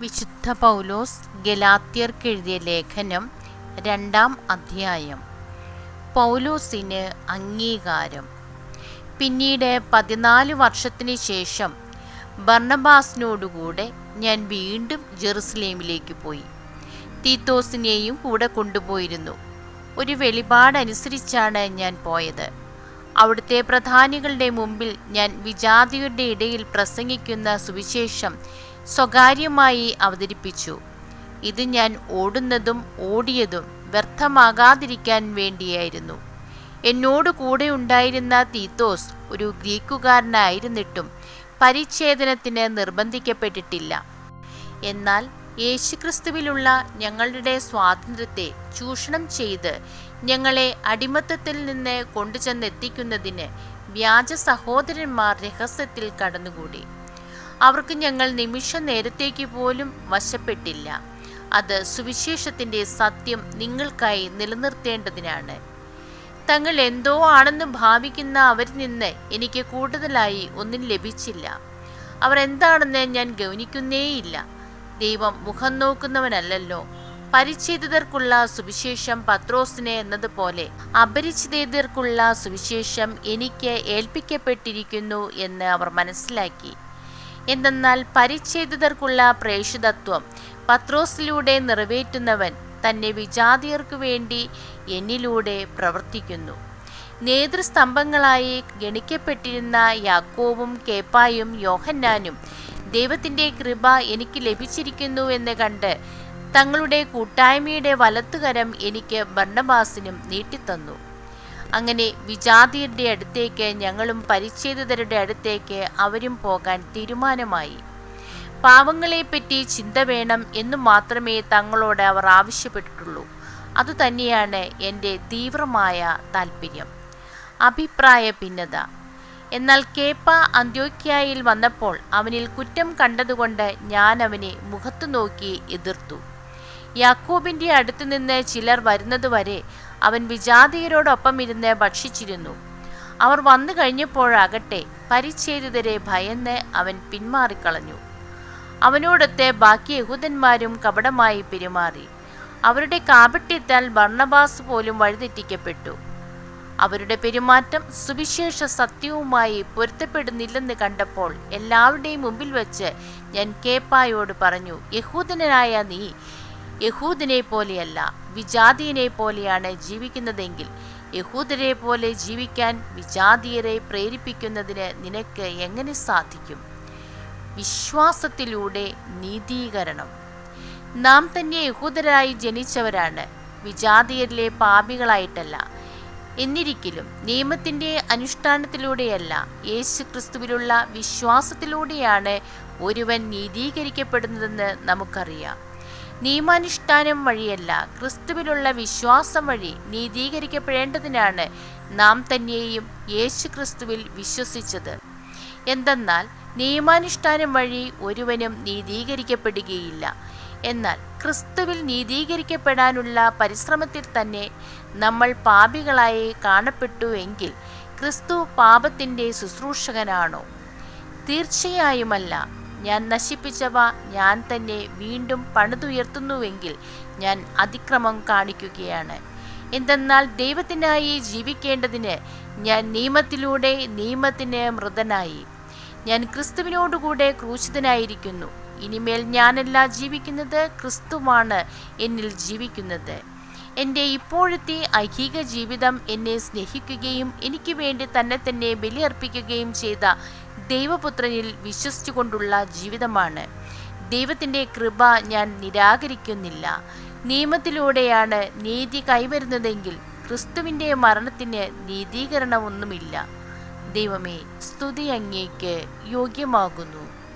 വിശുദ്ധ പൗലോസ് ഗലാത്യർക്കെഴുതിയ ലേഖനം രണ്ടാം അധ്യായം. പൗലോസിന് അംഗീകാരം. പിന്നീട് പതിനാല് വർഷത്തിന് ശേഷം ബർണബാസിനോടുകൂടെ ഞാൻ വീണ്ടും ജെറുസലേമിലേക്ക് പോയി. തീത്തോസിനെയും കൂടെ കൊണ്ടുപോയിരുന്നു. ഒരു വെളിപാടനുസരിച്ചാണ് ഞാൻ പോയത്. അവിടുത്തെ പ്രധാനികളുടെ മുമ്പിൽ ഞാൻ വിജാതിയുടെ ഇടയിൽ പ്രസംഗിക്കുന്ന സുവിശേഷം സ്വകാര്യമായി അവതരിപ്പിച്ചു. ഇത് ഞാൻ ഓടുന്നതും ഓടിയതും വ്യർത്ഥമാകാതിരിക്കാൻ വേണ്ടിയായിരുന്നു. എന്നോട് കൂടെ ഉണ്ടായിരുന്ന തീത്തോസ് ഒരു ഗ്രീക്കുകാരനായിരുന്നിട്ടും പരിച്ഛേദനത്തിന് നിർബന്ധിക്കപ്പെട്ടിട്ടില്ല. എന്നാൽ യേശുക്രിസ്തുവിലുള്ള ഞങ്ങളുടെ സ്വാതന്ത്ര്യത്തെ ചൂഷണം ചെയ്ത് ഞങ്ങളെ അടിമത്തത്തിൽ നിന്ന് കൊണ്ടുചെന്നെത്തിക്കുന്നതിന് വ്യാജ സഹോദരന്മാർ രഹസ്യത്തിൽ കടന്നുകൂടി. അവർക്ക് ഞങ്ങൾ നിമിഷ നേരത്തേക്ക് പോലും വശപ്പെട്ടില്ല. അത് സുവിശേഷത്തിന്റെ സത്യം നിങ്ങൾക്കായി നിലനിർത്തേണ്ടതിനാണ്. തങ്ങൾ എന്തോ ആണെന്ന് ഭാവിക്കുന്ന അവരിൽ നിന്ന് എനിക്ക് കൂടുതലായി ഒന്നും ലഭിച്ചില്ല. അവർ എന്താണെന്ന് ഞാൻ ഗൗനിക്കുന്നേയില്ല. ദൈവം മുഖം നോക്കുന്നവനല്ലല്ലോ. പരിചിതർക്കുള്ള സുവിശേഷം പത്രോസിനെ എന്നതുപോലെ അപരിചിതർക്കുള്ള സുവിശേഷം എനിക്ക് ഏൽപ്പിക്കപ്പെട്ടിരിക്കുന്നു എന്ന് അവർ മനസ്സിലാക്കി. എന്തെന്നാൽ പരിച്ഛേദിതർക്കുള്ള പ്രേഷിതത്വം പത്രോസിലൂടെ നിറവേറ്റുന്നവൻ തന്നെ വിജാതിയർക്കു വേണ്ടി എന്നിലൂടെ പ്രവർത്തിക്കുന്നു. നേതൃസ്തംഭങ്ങളായി ഗണിക്കപ്പെട്ടിരുന്ന യാക്കോവും കേപ്പായും യോഹന്നാനും ദൈവത്തിന്റെ കൃപ എനിക്ക് ലഭിച്ചിരിക്കുന്നു എന്ന് കണ്ട് തങ്ങളുടെ കൂട്ടായ്മയുടെ വലത്തുകരം എനിക്ക് ഭർണബാസിനും നീട്ടിത്തന്നു. അങ്ങനെ വിജാതിയരുടെ അടുത്തേക്ക് ഞങ്ങളും പരിച്ഛേദിതരുടെ അടുത്തേക്ക് അവരും പോകാൻ തീരുമാനമായി. പാവങ്ങളെപ്പറ്റി ചിന്ത വേണം എന്നു മാത്രമേ തങ്ങളോട് അവർ ആവശ്യപ്പെട്ടിട്ടുള്ളൂ. അതുതന്നെയാണ് എന്റെ തീവ്രമായ താല്പര്യം അഭിപ്രായ ഭിന്നത. എന്നാൽ കേപ്പ അന്ത്യോക്യായിൽ വന്നപ്പോൾ അവനിൽ കുറ്റം കണ്ടതുകൊണ്ട് ഞാൻ അവനെ മുഖത്തു നോക്കി എതിർത്തു. യാക്കോബിന്റെ അടുത്തു നിന്ന് ചിലർ വരുന്നതുവരെ അവൻ വിജാതീയരോടൊപ്പം ഇരുന്ന് ഭക്ഷിച്ചിരുന്നു. അവർ വന്നു കഴിഞ്ഞപ്പോഴാകട്ടെ പരിച്ഛേദിതരെ ഭയന്ന് അവൻ പിന്മാറിക്കളഞ്ഞു. അവനോടൊത്ത് ബാക്കി യഹൂദന്മാരും കപടമായി പെരുമാറി. അവരുടെ കാപട്യത്താൽ ഭർണബാസ് പോലും വഴിതെറ്റിക്കപ്പെട്ടു. അവരുടെ പെരുമാറ്റം സുവിശേഷ സത്യവുമായി പൊരുത്തപ്പെടുന്നില്ലെന്ന് കണ്ടപ്പോൾ എല്ലാവരുടെയും മുമ്പിൽ വെച്ച് ഞാൻ കേപ്പായോട് പറഞ്ഞു യഹൂദനായ നീ യഹൂദനെ പോലെയല്ല വിജാതിയനെ പോലെയാണ് ജീവിക്കുന്നതെങ്കിൽ യഹൂദരെ പോലെ ജീവിക്കാൻ വിജാതിയരെ പ്രേരിപ്പിക്കുന്നതിന് നിനക്ക് എങ്ങനെ സാധിക്കും? വിശ്വാസത്തിലൂടെ നീതീകരണം. നാം തന്നെ യഹൂദരായി ജനിച്ചവരാണ് വിജാതിയരിലെ പാപികളായിട്ടല്ല. എന്നിരിക്കലും നിയമത്തിന്റെ അനുഷ്ഠാനത്തിലൂടെയല്ല യേശു ക്രിസ്തുവിലുള്ള വിശ്വാസത്തിലൂടെയാണ് ഒരുവൻ നീതീകരിക്കപ്പെടുന്നതെന്ന് നമുക്കറിയാം. നിയമാനുഷ്ഠാനം വഴിയല്ല ക്രിസ്തുവിലുള്ള വിശ്വാസം വഴി നീതീകരിക്കപ്പെടേണ്ടതിനാണ് നാം തന്നെയും യേശു ക്രിസ്തുവിൽ വിശ്വസിച്ചത്. എന്തെന്നാൽ നിയമാനുഷ്ഠാനം വഴി ഒരുവനും നീതീകരിക്കപ്പെടുകയില്ല. എന്നാൽ ക്രിസ്തുവിൽ നീതീകരിക്കപ്പെടാനുള്ള പരിശ്രമത്തിൽ തന്നെ നമ്മൾ പാപികളായി കാണപ്പെട്ടു എങ്കിൽ ക്രിസ്തു പാപത്തിന്റെ ശുശ്രൂഷകനാണോ? തീർച്ചയായുമല്ല. ഞാൻ നശിപ്പിച്ചവ ഞാൻ തന്നെ വീണ്ടും പണിതുയർത്തുന്നുവെങ്കിൽ ഞാൻ അതിക്രമം കാണിക്കുകയാണ്. എന്തെന്നാൽ ദൈവത്തിനായി ജീവിക്കേണ്ടതിന് ഞാൻ നിയമത്തിലൂടെ നിയമത്തിന് മൃതനായി. ഞാൻ ക്രിസ്തുവിനോടുകൂടെ ക്രൂശിതനായിരിക്കുന്നു. ഇനിമേൽ ഞാനല്ല ജീവിക്കുന്നത് ക്രിസ്തുവാണ് എന്നിൽ ജീവിക്കുന്നത്. എന്റെ ഇപ്പോഴത്തെ ഐഹിക ജീവിതം എന്നെ സ്നേഹിക്കുകയും എനിക്ക് വേണ്ടി തന്നെ തന്നെ ബലിയർപ്പിക്കുകയും ചെയ്ത ദൈവപുത്രനിൽ വിശ്വസിച്ചുകൊണ്ടുള്ള ജീവിതമാണ്. ദൈവത്തിന്റെ കൃപ ഞാൻ നിരാകരിക്കുന്നില്ല. നിയമത്തിലൂടെയാണ് നീതി കൈവരുന്നതെങ്കിൽ ക്രിസ്തുവിന്റെ മരണത്തിന് നീതീകരണമൊന്നുമില്ല. ദൈവമേ സ്തുതി അങ്ങേക്ക് യോഗ്യമാകുന്നു.